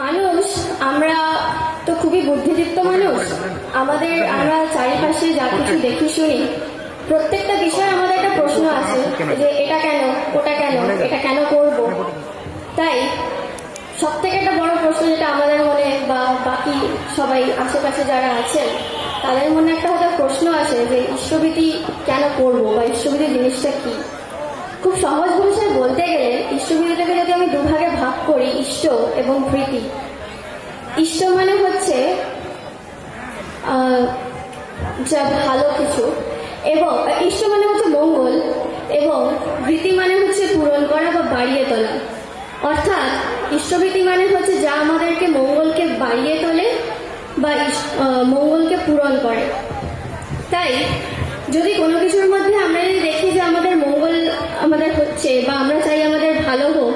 মানুষ, আমরা তো খুবই বুদ্ধিদীপ্ত মানুষ। আমাদের আমরা চারিপাশে যা কিছু দেখি শুনি, প্রত্যেকটা বিষয়ে আমাদের একটা প্রশ্ন আছে যে এটা কেন, ওটা কেন, এটা কেন করব? তাই সব থেকে একটা বড় প্রশ্ন যেটা আমাদের মনে বা বাকি সবাই আশেপাশে যারা আছেন, তাদের মনে একটা হয়তো প্রশ্ন আসে যে ঈশ্বরভীতি কেন করব বা ঈশ্বরভীতি জিনিসটা কি? খুব সহজ ভাষায় বলতে গেলে ইষ্টভীতিটাকে যদি আমি দুভাগে ভাগ করি, ইষ্ট এবং ভীতি ইষ্ট মানে হচ্ছে যা ভালো কিছু। এবং ইষ্ট মানে হচ্ছে মঙ্গল, এবং ভীতি মানে হচ্ছে পূরণ করা বা বাড়িয়ে তোলা। অর্থাৎ ইষ্টভীতি মানে হচ্ছে যা আমাদেরকে মঙ্গলকে বাড়িয়ে তোলে বা মঙ্গলকে পূরণ করে। তাই, যদি কোনো কিছুর মধ্যে আমরা যদি দেখি যে আমাদের মঙ্গল আমাদের হচ্ছে বা আমরা চাই আমাদের ভালো হোক,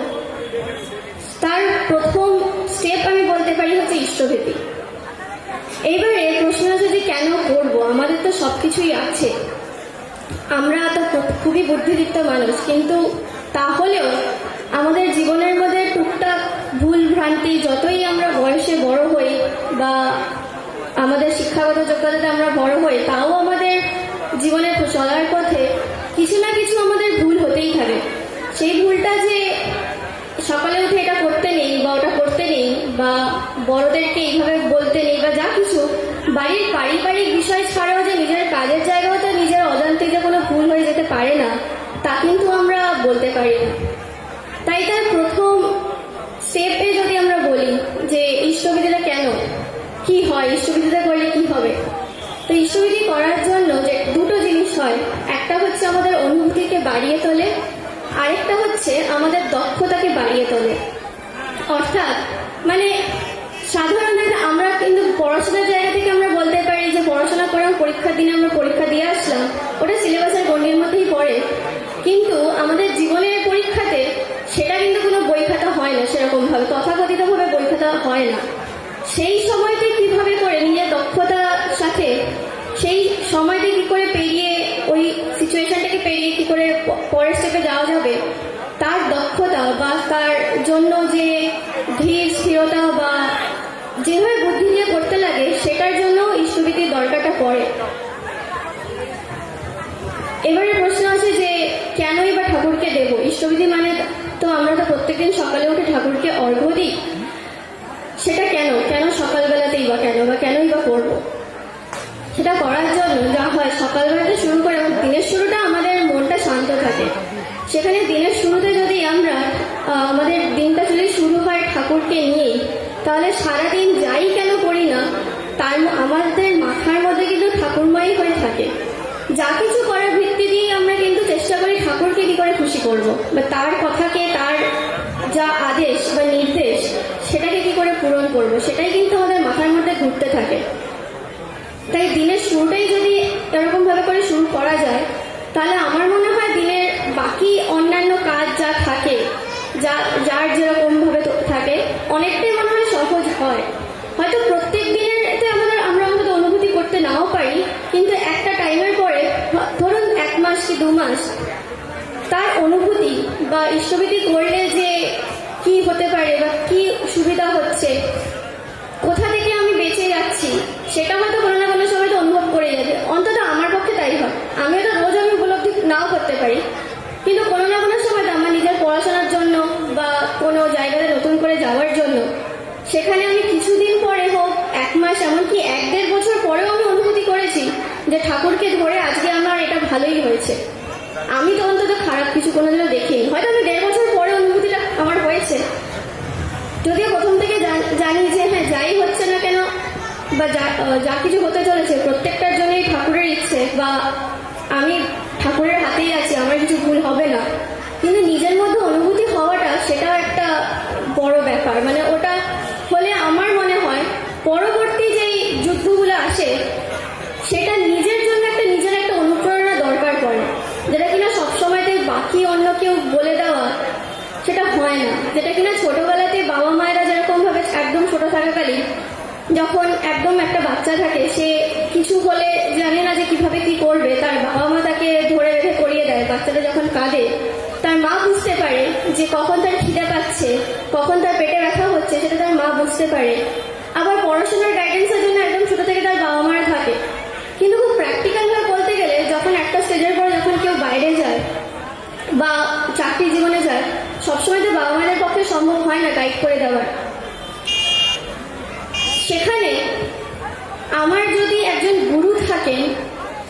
তার প্রথম স্টেপ আমি বলতে পারি হচ্ছে ইষ্টভীতি এইবারে প্রশ্ন আছে যে কেন করব? আমাদের তো সব কিছুই আছে। আমরা তো খুবই বুদ্ধিদীপ্ত মানুষ, কিন্তু তাহলেও আমাদের জীবনের মধ্যে টুকটাক ভুল ভ্রান্তি, যতই আমরা বয়সে বড় হই বা আমাদের শিক্ষাগত যোগ্যতাতে আমরা বড় হই, তাও আমাদের জীবনে চলার পথে কিছু না কিছু আমাদের হতেই থাকে সেই ভুলটা যে সকালে উঠে এটা করতে নেই বা ওটা করতে নেই বা বড়দেরকে এইভাবে বলতে নেই বা যা কিছু, বাড়ির পারিবারিক বিষয় ছাড়াও যে নিজের কাজের জায়গাও তো নিজের অজান্তে যে কোনো ভুল হয়ে যেতে পারে না, তা কিন্তু আমরা বলতে পারি না। তাই তার প্রথম স্টেপে যদি আমরা বলি যে ইষ্টবিধিটা কেন? কি হয়? ইষ্টবিধিটা করলে কি হবে? তো ইষ্টবিধি করার বাড়িয়ে তোলে। আরেকটা হচ্ছে আমাদের দক্ষতাকে বাড়িয়ে তোলে। অর্থাৎ মানে সাধারণত আমরা কিন্তু পড়াশোনার জায়গা থেকে আমরা বলতে পারি যে পড়াশোনা করে পরীক্ষার দিনে আমরা পরীক্ষা দিয়ে আসলাম। ওটা সিলেবাসের গণ্ডির মধ্যেই পড়ে। কিন্তু আমাদের জীবনের পরীক্ষাতে সেটা কিন্তু কোনো বই খাতা হয় না সেরকমভাবে, তথাকথিতভাবে বই খাতা হয় না। সেই সময়তে কীভাবে করে নিজের দক্ষতার সাথে সেই সময়টি কি করে পেরিয়ে, ওই সিচুয়েশনটাকে পেরিয়ে কি করে পরের স্টেপে যাওয়া যাবে? তার দক্ষতা বা তার জন্য যে ধীর, স্থিরতা বা যেভাবে বুদ্ধি দিয়ে করতে লাগে, সেটার জন্য ইষ্টভীতির দরকারটা পড়ে। এবারে প্রশ্ন আছে যে, কেনই বা ঠাকুরকে দেব? ইষ্টবিধি মানে তো আমরা তো প্রত্যেকদিন সকালে উঠে ঠাকুরকে অর্ঘ্য দিই। সেটা কেন? কেন সকালবেলাতেই বা কেন? বা কেনই বা করব? সেটা করার জন্য যা হয় সকালবেলাতে শুরু করে এবং দিনের শুরুটা আমাদের মনটা শান্ত থাকে। সেখানে দিনের শুরুতে যদি আমরা আমাদের দিনটা যদি শুরু হয় ঠাকুরকে নিয়ে, তাহলে সারাদিন যাই কেন করি না, তার আমাদের মাথার মধ্যে কিন্তু ঠাকুরমাই হয়ে থাকে। যা কিছু করার ভিত্তি দিয়ে আমরা কিন্তু চেষ্টা করি ঠাকুরকে কি করে খুশি করব। বা তার কথাকে, তার যা আদেশ বা নির্দেশ, সেটাকে কি করে পূরণ করব, সেটাই কিন্তু আমাদের মাথার মধ্যে ঘুরতে থাকে। তাই দিনের শুরুটাই যদি এরকম ভাবে করে শুরু করা যায়, তাহলে আমার মনে হয় দিনের বাকি অন্যান্য কাজ যা থাকে, যা, যার যেরকম ভাবে থাকে, অনেকটাই মনে হয় সহজ হয়। হয়তো প্রত্যেক দিনের এতে আমাদের, আমরা আমাদের অনুভূতি করতে নাও পারি, কিন্তু একটা টাইমের পরে ধরুন এক মাস কি দু মাস, তার অনুভূতি বা ইষ্টবিধি করলে যে কি হতে পারে বা কি সুবিধা হচ্ছে কোথা থেকে আমি বেঁচে যাচ্ছি সেটা হয়তো কোনো না কোনো সময় তো অনুভব করে যাবে অন্তত আমার পক্ষে তাই হয় আমিও তো রোজ আমি উপলব্ধি নাও করতে পারি কিন্তু কোনো না কোনো সময় তো আমার নিজের পড়াশোনার জন্য বা কোনো জায়গাতে নতুন করে যাওয়ার জন্য। সেখানে আমি কিছুদিন পরে হোক, এক মাস, এমনকি এক দেড় বছর পরেও আমি অনুভূতি করেছি যে ঠাকুরকে ধরে আজকে আমার এটা ভালোই হয়েছে। আমি তো অন্তত খারাপ কিছু কোনোদিনও দেখিনি। হয়তো আমি দেড় বছর পরে অনুভূতিটা আমার হয়েছে। যদিও প্রথম থেকে জান- যে হ্যাঁ যাই হচ্ছে না কেন, বা যা যা কিছু হতে চলেছে, প্রত্যেকটার জন্যই ঠাকুরের ইচ্ছে, বা আমি ঠাকুরের হাতেই আছি, আমার কিছু ভুল হবে না। কিন্তু নিজের মধ্যে অনুভূতি হওয়াটা, সেটাও একটা বড় ব্যাপার। মানে ওটা হলে আমার মনে হয় পরবর্তী যেই যুদ্ধগুলো আসে, সেটা নিজের জন্য একটা নিজের একটা অনুপ্রেরণা দরকার পড়ে। যেটা কিনা সবসময়তে বাকি অন্য কেউ বলে দেওয়া, সেটা হয় না। যেটা কিনা ছোটবেলাতে বাবা মায়েরা যেরকম ভাবে একদম ছোট থাকাকালীন যখন একদম একটা বাচ্চা থাকে, সে কিছু হলে জানে না যে কীভাবে কি করবে। তার বাবা মা তাকে ধরে রেখে করিয়ে দেয়। বাচ্চাটা যখন কাঁদে তার মা বুঝতে পারে যে কখন তার খিদে পাচ্ছে, কখন তার পেটে ব্যথা হচ্ছে, সেটা তার মা বুঝতে পারে। আবার পড়াশোনার গাইডেন্সের জন্য একদম ছোট থেকে তার বাবা মার থাকে। কিন্তু খুব প্র্যাকটিক্যাল ভাবে বলতে গেলে, যখন একটা স্টেজের পর যখন কেউ বাইরে যায় বা চাকরি জীবনে যায়, সবসময় তো বাবা মায়ের পক্ষে সম্ভব হয় না গাইড করে দেওয়ার। সেখানে আমার যদি একজন গুরু থাকেন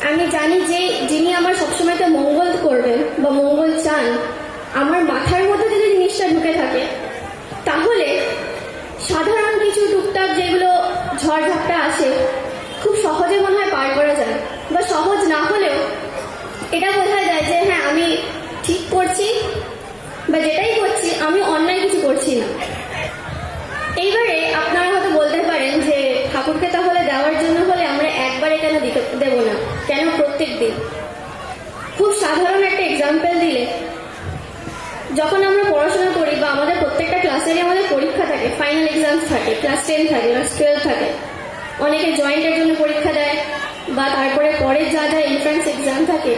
আমি জানি যে যিনি আমার সবসময় মঙ্গল করবেন বা মঙ্গল চান, আমার মাথার মধ্যে যদি জিনিসটা ঢুকে থাকে, তাহলে সাধারণ কিছু টুকটাক যেগুলো ঝড়ঝাপটা আসে, খুব সহজে মনে হয় পার করা যায়। বা সহজ না হলেও এটা বোঝা যায় যে হ্যাঁ আমি ঠিক করছি, বা যেটাই করছি, আমি অন্যায় সাধারণ একটা এক্সাম্পল দিলে, যখন আমরা পড়াশোনা করি বা আমাদের প্রত্যেকটা ক্লাসেরই আমাদের পরীক্ষা থাকে ফাইনাল এক্সামস থাকে ক্লাস টেন থাকে ক্লাস টুয়েলভ থাকে, অনেকে জয়েন্টের জন্য পরীক্ষা দেয় বা তারপরে পরের যা যা এন্ট্রান্স এক্সাম থাকে,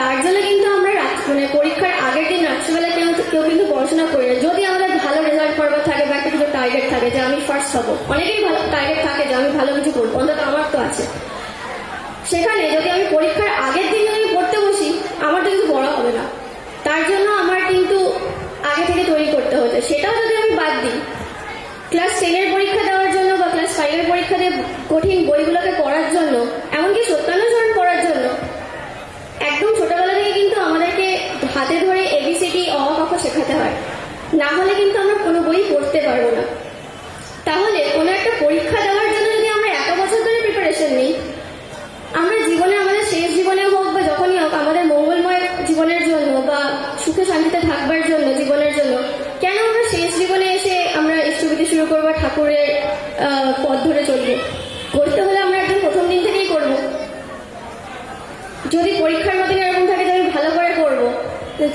তার জন্য কিন্তু আমরা মানে পরীক্ষার আগের দিন রাত্রিবেলা কেউ কেউ কিন্তু পড়াশোনা করি না। যদি আমাদের ভালো রেজাল্ট করবার থাকে বা একটা কিছু টার্গেট থাকে যে আমি ফার্স্ট হব, অনেকেই ভালো টার্গেট থাকে যে আমি ভালো কিছু করব, অন্তত আমার তো আছে। সেখানে যদি আমি পরীক্ষার আগের দিন যদি পড়তে বসি আমার তো কিছু পড়া হবে না তার জন্য আমার কিন্তু আগে থেকে তৈরি করতে হতো সেটাও যদি আমি বাদ দিই ক্লাস টেনের পরীক্ষা দেওয়ার জন্য বা ক্লাস ফাইভের পরীক্ষা দিয়ে কঠিন বইগুলোকে পড়ার জন্য, এমনকি সত্যানুসরণ পড়ার জন্য, একদম ছোটবেলা থেকে কিন্তু আমাদেরকে হাতে ধরে এবিসিডি অ শেখাতে হয়। না হলে কিন্তু আমরা কোনো বই পড়তে পারব না। তাহলে কোনো একটা পরীক্ষা দেওয়ার জন্য যদি আমরা এত বছর ধরে প্রিপারেশন নিই, আমরা জীবনে আমাদের শেষ জীবনে হোক বা যখনই হোক, আমাদের মঙ্গলময় জীবনের জন্য বা সুখে শান্তিতে থাকবার জন্য, জীবনের ঠাকুরের পথ ধরে চলবো। করতে হলে আমরা একদম প্রথম দিন থেকেই করব। যদি পরীক্ষার মতন এরকম থাকে আমি ভালো করে করব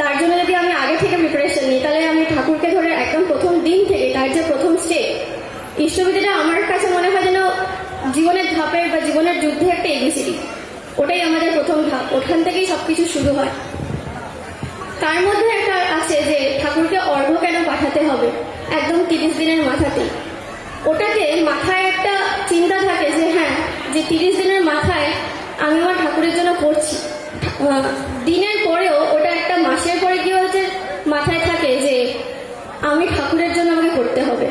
তার জন্য যদি আমি আগে থেকে প্রিপারেশন নিই, তাহলে আমি ঠাকুরকে ধরে একদম প্রথম দিন থেকে, তার যে প্রথম স্টেপ ইষ্টবিধিটা আমার কাছে মনে হয় যেন জীবনের ধাপের বা জীবনের যুদ্ধে একটা এবিসিডি ওটাই আমাদের প্রথম ধাপ, ওখান থেকেই সবকিছু শুরু হয়। তার মধ্যে একটা আছে যে ঠাকুরকে অর্ঘ কেন পাঠাতে হবে? একদম তিরিশ দিনের মাথাতেই। ওটাতে মাথায় একটা চিন্তা থাকে যে হ্যাঁ যে তিরিশ দিনের মাথায় আমি আমার ঠাকুরের জন্য করছি। দিনের পরেও ওটা একটা মাসের পরে কি হচ্ছে মাথায় থাকে যে আমি ঠাকুরের জন্য আমাকে করতে হবে।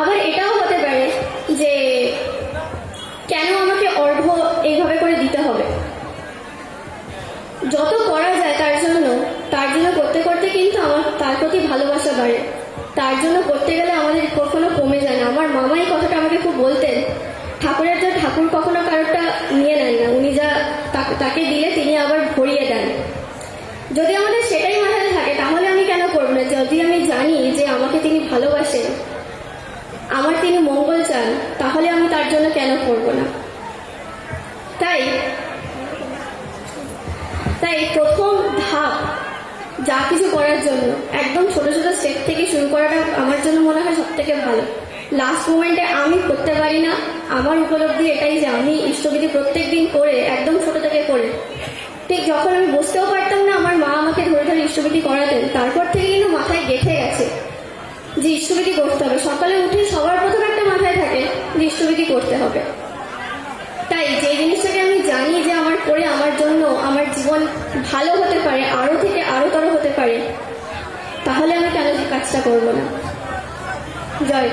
আবার এটাও হতে পারে যে কেন আমাকে অর্ঘ এইভাবে করে দিতে হবে? যত করা যায় তার জন্য তার জন্য করতে করতে কিন্তু আমার তার প্রতি ভালোবাসা বাড়ে। তার জন্য করতে গেলে আমাদের কখনো কমে যায় না। আমার মামাই কথাটা আমাকে খুব বলতেন। ঠাকুরের তো ঠাকুর কখনো কারোরটা নিয়ে নেন না। উনি যা তাকে দিলে তিনি আবার ভরিয়ে দেন। যদি আমাদের সেটাই মাথায় থাকে, তাহলে আমি কেন করব না? যদি আমি জানি যে আমাকে তিনি ভালোবাসেন, আমার তিনি মঙ্গল চান, তাহলে আমি তার জন্য কেন করব না? তাই প্রথম ধাপ যা কিছু করার জন্য। একদম ছোট ছোট স্টেপ থেকে শুরু করাটা আমার জন্য মনে হয় সব থেকে ভালো লাস্ট মোমেন্টে আমি করতে পারি না, আমার উপলব্ধি এটাই যে আমি ইষ্টবিধি প্রত্যেক দিন করে, একদম ছোট থেকে করে। ঠিক যখন আমি বুঝতেও পারতাম না, আমার মা আমাকে ধরে ধরে ইষ্টবিধি করাতেন, তারপর থেকে কিন্তু মাথায় গেঁথে গেছে যে ইষ্টবিধি করতে হবে। সকালে উঠে সবার প্রথম একটা মাথায় থাকে যে ইষ্টবিধি করতে হবে। তাই যে জিনিসটাকে আমি জানি যে আমার করে আমার জন্য, আমার জীবন ভালো হতে পারে, আরও থেকে আরও হতে পারে। তাহলে আমি কেন কাজটা করব না? জয়।